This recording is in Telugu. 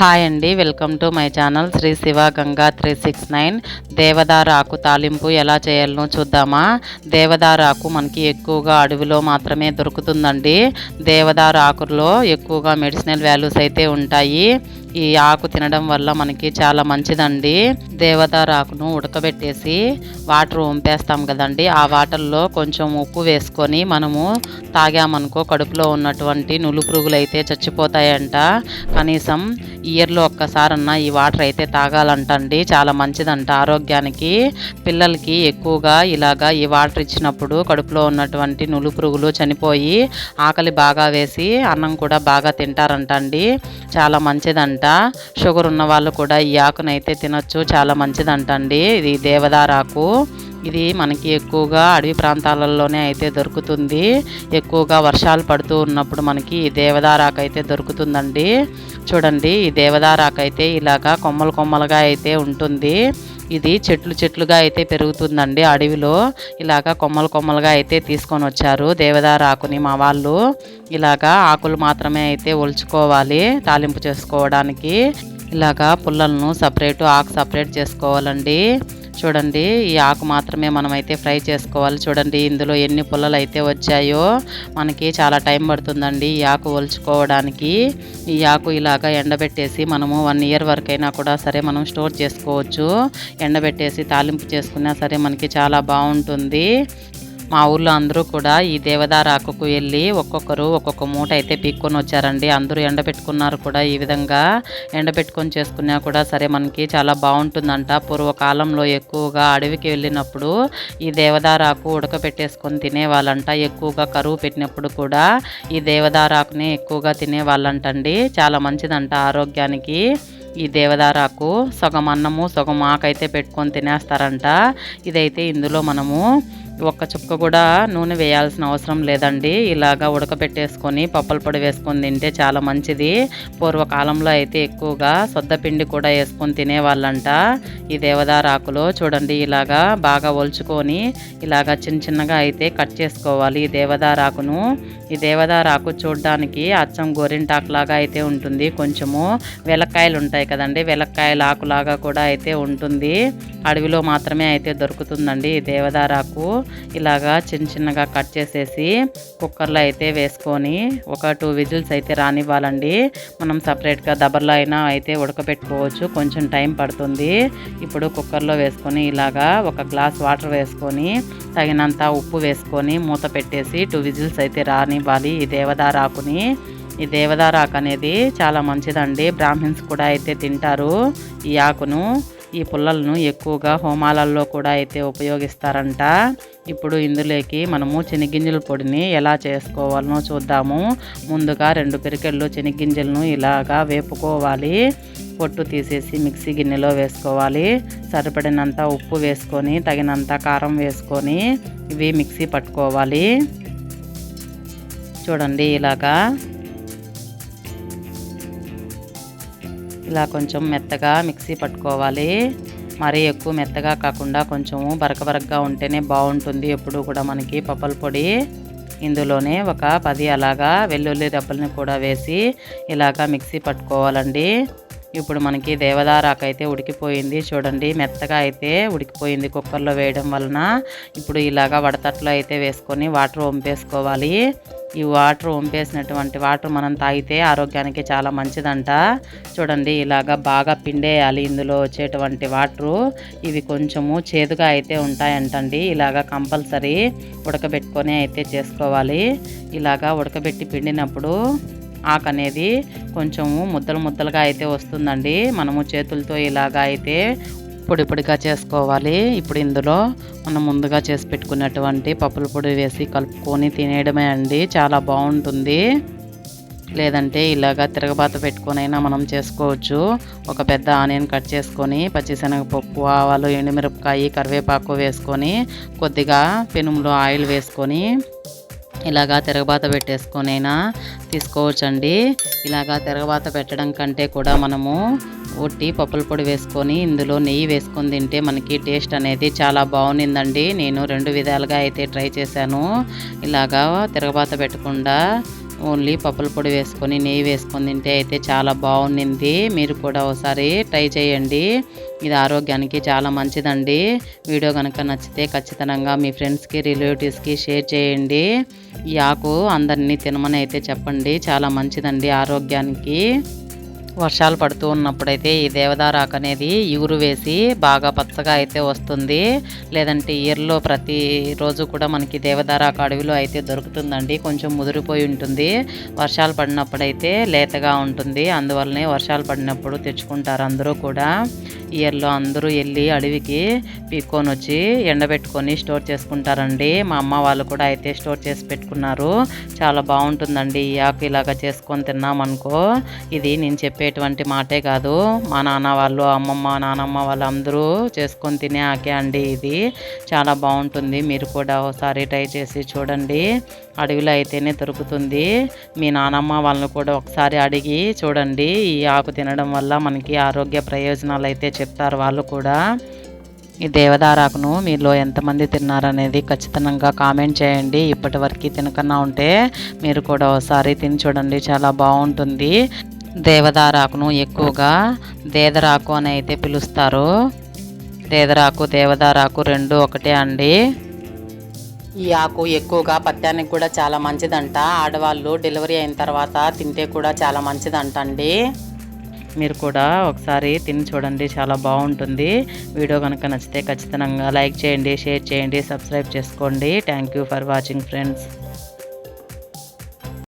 హాయ్ అండి welcome to my channel Sri Siva Ganga three six nine. దేవదార ఆకు తాలింపు ఎలా చేయాలనో చూద్దామా? దేవదార ఆకు మనకి ఎక్కువగా అడవిలో మాత్రమే దొరుకుతుందండి. దేవదార ఆకుల్లో ఎక్కువగా మెడిసినల్ వాల్యూస్ అయితే ఉంటాయి. ఈ ఆకు తినడం వల్ల మనకి చాలా మంచిదండి. దేవదార ఆకును ఉడకబెట్టేసి వాటర్ వంపేస్తాం కదండి. ఆ వాటర్లో కొంచెం ఉప్పు వేసుకొని మనము తాగామనుకో కడుపులో ఉన్నటువంటి నులు పురుగులు అయితే చచ్చిపోతాయంట. కనీసం ఇయర్లో ఒక్కసారన్నా ఈ వాటర్ అయితే తాగాలంటండి. చాలా మంచిదంట ఆరోగ్యానికి. పిల్లలకి ఎక్కువగా ఇలాగా ఈ వాటర్ ఇచ్చినప్పుడు కడుపులో ఉన్నటువంటి నులు పురుగులు చనిపోయి ఆకలి బాగా వేసి అన్నం కూడా బాగా తింటారంటండి. చాలా మంచిదంట. షుగర్ ఉన్న వాళ్ళు కూడా ఈ ఆకునైతే తినొచ్చు. చాలా మంచిదంటండి. ఇది దేవదారాకు ఇది మనకి ఎక్కువగా అడవి ప్రాంతాలలోనే అయితే దొరుకుతుంది. ఎక్కువగా వర్షాలు పడుతూ ఉన్నప్పుడు మనకి ఈ దేవదారాకు అయితే దొరుకుతుందండి. చూడండి ఈ దేవదారాకు అయితే ఇలాగా కొమ్మలు కొమ్మలుగా అయితే ఉంటుంది. ఇది చెట్లు చెట్లుగా అయితే పెరుగుతుందండి. అడవిలో ఇలాగా కొమ్మలు కొమ్మలుగా అయితే తీసుకొని వచ్చారు. దేవదార ఆకుని మా వాళ్ళు ఇలాగా ఆకులు మాత్రమే అయితే ఒలుచుకోవాలి తాలింపు చేసుకోవడానికి. ఇలాగా పుల్లలను సపరేట్ ఆకు సపరేట్ చేసుకోవాలండి. చూడండి ఈ ఆకు మాత్రమే మనమైతే ఫ్రై చేసుకోవాలి. చూడండి ఇందులో ఎన్ని పుల్లలు అయితే వచ్చాయో మనకి చాలా టైం పడుతుందండి ఈ ఆకు ఒలుచుకోవడానికి. ఈ ఆకు ఇలాగా ఎండబెట్టేసి మనము వన్ ఇయర్ వరకు అయినా కూడా సరే మనం స్టోర్ చేసుకోవచ్చు. ఎండబెట్టేసి తాలింపు చేసుకున్నా సరే మనకి చాలా బాగుంటుంది. మా ఊర్లో అందరూ కూడా ఈ దేవదార ఆకుకు వెళ్ళి ఒక్కొక్కరు ఒక్కొక్క మూట అయితే పీక్కొని వచ్చారండి. అందరూ ఎండబెట్టుకున్నారు కూడా ఈ విధంగా. ఎండబెట్టుకొని చేసుకున్నా కూడా సరే మనకి చాలా బాగుంటుందంట. పూర్వకాలంలో ఎక్కువగా అడవికి వెళ్ళినప్పుడు ఈ దేవదార ఆకు ఉడకబెట్టేసుకొని తినేవాళ్ళంట. ఎక్కువగా కరువు పెట్టినప్పుడు కూడా ఈ దేవదార ఆకుని ఎక్కువగా తినేవాళ్ళంటండి. చాలా మంచిదంట ఆరోగ్యానికి. ఈ దేవదారాకు సగం అన్నము సగం ఆకైతే పెట్టుకొని తినేస్తారంట. ఇదైతే ఇందులో మనము ఒక్క చుక్క కూడా నూనె వేయాల్సిన అవసరం లేదండి. ఇలాగా ఉడకబెట్టేసుకొని పప్పుల పొడి వేసుకొని తింటే చాలా మంచిది. పూర్వకాలంలో అయితే ఎక్కువగా సొద్దపిండి కూడా వేసుకొని తినేవాళ్ళంట. ఈ దేవదారాకులో చూడండి ఇలాగా బాగా ఒలుచుకొని ఇలాగా చిన్న చిన్నగా అయితే కట్ చేసుకోవాలి ఈ దేవదారాకును ఈ దేవదారాకు చూడడానికి అచ్చం గోరింటాకులాగా అయితే ఉంటుంది. కొంచెము వెలక్కాయలు ఉంటాయి కదండి వెలక్కాయల ఆకులాగా కూడా అయితే ఉంటుంది. అడవిలో మాత్రమే అయితే దొరుకుతుందండి ఈ దేవదారాకు ఇలాగా చిన్న చిన్నగా కట్ చేసేసి కుక్కర్లో అయితే వేసుకొని ఒక టూ విజిల్స్ అయితే రానివ్వాలండి. మనం సపరేట్గా దబర్లో అయినా అయితే ఉడకబెట్టుకోవచ్చు కొంచెం టైం పడుతుంది. ఇప్పుడు కుక్కర్లో వేసుకొని ఇలాగా ఒక గ్లాస్ వాటర్ వేసుకొని తగినంత ఉప్పు వేసుకొని మూత పెట్టేసి టూ విజిల్స్ అయితే రానివ్వాలి ఈ దేవదారాకుని ఈ దేవదారాకు అనేది చాలా మంచిదండి. బ్రాహ్మిన్స్ కూడా అయితే తింటారు ఈ ఆకును. ఈ పుల్లలను ఎక్కువగా హోమాలల్లో కూడా అయితే ఉపయోగిస్తారంట. ఇప్పుడు ఇందులోకి మనము చెనిగ్గింజల పొడిని ఎలా చేసుకోవాలనో చూద్దాము. ముందుగా రెండు పెరికెళ్ళు చెనిగ్గింజలను ఇలాగా వేపుకోవాలి. పొట్టు తీసేసి మిక్సీ గిన్నెలో వేసుకోవాలి. సరిపడినంత ఉప్పు వేసుకొని తగినంత కారం వేసుకొని ఇవి మిక్సీ పట్టుకోవాలి. చూడండి ఇలాగా. ఇలా కొంచెం మెత్తగా మిక్సీ పట్టుకోవాలి. మరీ ఎక్కువ మెత్తగా కాకుండా కొంచెము బరక బరకగా ఉంటేనే బాగుంటుంది. ఎప్పుడు కూడా మనకి పప్పల పొడి. ఇందులోనే ఒక పది అలాగా వెల్లుల్లి రెబ్బల్ని కూడా వేసి ఇలాగా మిక్సీ పట్టుకోవాలండి. ఇప్పుడు మనకి దేవదారాకు అయితే ఉడికిపోయింది. చూడండి మెత్తగా అయితే ఉడికిపోయింది కుక్కర్లో వేయడం వలన. ఇప్పుడు ఇలాగా వడతట్లో అయితే వేసుకొని వాటర్ వంపేసుకోవాలి. ఈ వాటర్ వంపేసినటువంటి వాటర్ మనం తాగితే ఆరోగ్యానికి చాలా మంచిదంట. చూడండి ఇలాగా బాగా పిండేయాలి ఇందులో వచ్చేటువంటి వాటరు. ఇవి కొంచెము చేదుగా అయితే ఉంటాయంటండి. ఇలాగా కంపల్సరీ ఉడకబెట్టుకొని అయితే చేసుకోవాలి. ఇలాగా ఉడకబెట్టి పిండినప్పుడు ఆకు అనేది కొంచెము ముద్దలు ముద్దలుగా అయితే వస్తుందండి. మనము చేతులతో ఇలాగా అయితే పొడి పొడిగా చేసుకోవాలి. ఇప్పుడు ఇందులో మనం ముందుగా చేసి పెట్టుకున్నటువంటి పప్పుల పొడి వేసి కలుపుకొని తినేయడమే అండి. చాలా బాగుంటుంది. లేదంటే ఇలాగా తిరగబాత పెట్టుకొనైనా మనం చేసుకోవచ్చు. ఒక పెద్ద ఆనియన్ కట్ చేసుకొని పచ్చిశనగపప్పు ఆవాలు ఎండుమిరపకాయ కరివేపాకు వేసుకొని కొద్దిగా పెనుములో ఆయిల్ వేసుకొని ఇలాగా తిరగబాత పెట్టేసుకొనైనా తీసుకోవచ్చండి. ఇలాగా తిరగబాత పెట్టడం కంటే కూడా మనము ఒట్టి పప్పుల పొడి వేసుకొని ఇందులో నెయ్యి వేసుకొని తింటే మనకి టేస్ట్ అనేది చాలా బాగుండిందండి. నేను రెండు విధాలుగా అయితే ట్రై చేశాను. ఇలాగా తిరగబాత పెట్టకుండా ఓన్లీ పప్పుల పొడి వేసుకొని నెయ్యి వేసుకొని తింటే అయితే చాలా బాగుండింది. మీరు కూడా ఒకసారి ట్రై చేయండి. ఇది ఆరోగ్యానికి చాలా మంచిదండి. వీడియో కనుక నచ్చితే ఖచ్చితంగా మీ ఫ్రెండ్స్కి రిలేటివ్స్కి షేర్ చేయండి. ఈ ఆకు అందరినీ తినమని అయితే చెప్పండి. చాలా మంచిదండి ఆరోగ్యానికి. వర్షాలు పడుతూ ఉన్నప్పుడైతే ఈ దేవదారాకు అనేది ఇగురు వేసి బాగా పచ్చగా అయితే వస్తుంది. లేదంటే ఇయర్లో ప్రతి రోజు కూడా మనకి దేవదారాకు అడవిలో అయితే దొరుకుతుందండి. కొంచెం ముదిరిపోయి ఉంటుంది. వర్షాలు పడినప్పుడైతే లేతగా ఉంటుంది. అందువల్లనే వర్షాలు పడినప్పుడు తెచ్చుకుంటారు అందరూ కూడా. ఇయర్లో అందరూ వెళ్ళి అడవికి పీక్కొని వచ్చి ఎండబెట్టుకొని స్టోర్ చేసుకుంటారండి. మా అమ్మ వాళ్ళు కూడా అయితే స్టోర్ చేసి పెట్టుకున్నారు. చాలా బాగుంటుందండి ఈ ఆకు ఇలాగా చేసుకొని తిన్నామనుకో. ఇది నేను చెప్పే చెప్పేటువంటి మాటే కాదు. మా నాన్న వాళ్ళు అమ్మమ్మ నానమ్మ వాళ్ళు అందరూ చేసుకొని తినే ఆకే అండి ఇది. చాలా బాగుంటుంది. మీరు కూడా ఒకసారి ట్రై చేసి చూడండి. అడవిలో అయితేనే దొరుకుతుంది. మీ నానమ్మ వాళ్ళని కూడా ఒకసారి అడిగి చూడండి. ఈ ఆకు తినడం వల్ల మనకి ఆరోగ్య ప్రయోజనాలు అయితే చెప్తారు వాళ్ళు కూడా. ఈ దేవదారాకును మీలో ఎంతమంది తిన్నారనేది ఖచ్చితంగా కామెంట్ చేయండి. ఇప్పటివరకు తినకుండా తినకన్నా ఉంటే మీరు కూడా ఒకసారి తిని చూడండి. చాలా బాగుంటుంది. దేవదారాకును ఎక్కువగా దేదరాకు అని అయితే పిలుస్తారు. దేదరాకు దేవదారాకు రెండు ఒకటే అండి. ఈ ఆకు ఎక్కువగా పత్యానికి కూడా చాలా మంచిదంట. ఆడవాళ్ళు డెలివరీ అయిన తర్వాత తింటే కూడా చాలా మంచిదంట అండి మీరు కూడా ఒకసారి తిని చూడండి చాలా బాగుంటుంది. వీడియో కనుక నచ్చితే ఖచ్చితంగా లైక్ చేయండి షేర్ చేయండి సబ్స్క్రైబ్ చేసుకోండి. Thank you for watching friends